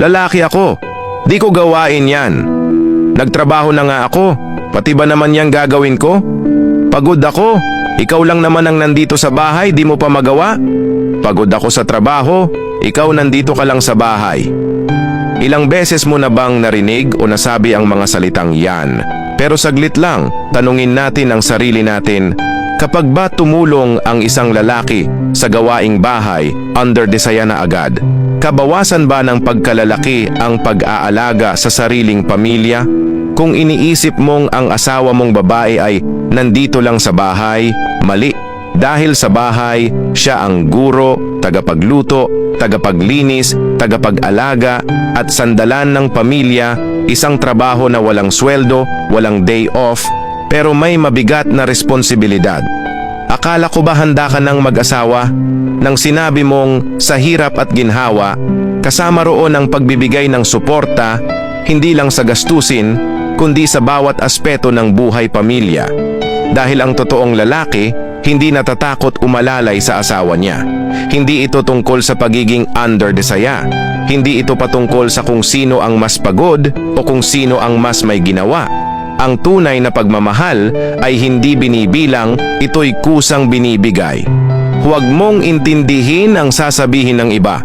Lalaki ako. Di ko gawain yan. Nagtrabaho na nga ako. Pati ba naman yan gagawin ko? Pagod ako. Ikaw lang naman ang nandito sa bahay, di mo pa magawa? Pagod ako sa trabaho, ikaw nandito ka lang sa bahay. Ilang beses mo na bang narinig o nasabi ang mga salitang yan? Pero saglit lang, tanungin natin ang sarili natin, kapag ba tumulong ang isang lalaki sa gawaing bahay, under desaya na agad, kabawasan ba ng pagkalalaki ang pag-aalaga sa sariling pamilya? Kung iniisip mong ang asawa mong babae ay nandito lang sa bahay, mali. Dahil sa bahay, siya ang guro, tagapagluto, tagapaglinis, tagapag-alaga at sandalan ng pamilya, isang trabaho na walang sweldo, walang day off, pero may mabigat na responsibilidad. Akala ko ba handa ka ng mag-asawa? Nang sinabi mong sa hirap at ginhawa, kasama roon ang pagbibigay ng suporta, hindi lang sa gastusin, kundi sa bawat aspeto ng buhay pamilya. Dahil ang totoong lalaki, hindi natatakot umalalay sa asawa niya. Hindi ito tungkol sa pagiging under desaya. Hindi ito patungkol sa kung sino ang mas pagod o kung sino ang mas may ginawa. Ang tunay na pagmamahal ay hindi binibilang, ito'y kusang binibigay. Huwag mong intindihin ang sasabihin ng iba.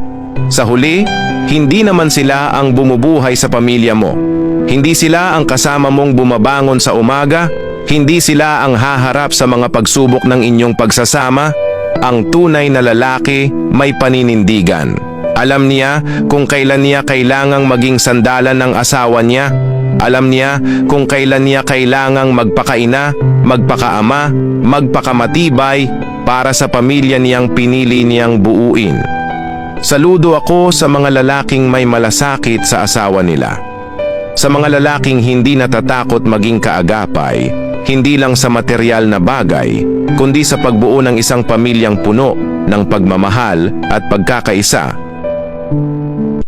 Sa huli, hindi naman sila ang bumubuhay sa pamilya mo. Hindi sila ang kasama mong bumabangon sa umaga, hindi sila ang haharap sa mga pagsubok ng inyong pagsasama. Ang tunay na lalaki may paninindigan. Alam niya kung kailan niya kailangang maging sandalan ng asawa niya. Alam niya kung kailan niya kailangang magpakaina, magpakaama, magpakamatibay para sa pamilya niyang pinili niyang buuin. Saludo ako sa mga lalaking may malasakit sa asawa nila. Sa mga lalaking hindi natatakot maging kaagapay, hindi lang sa material na bagay, kundi sa pagbuo ng isang pamilyang puno ng pagmamahal at pagkakaisa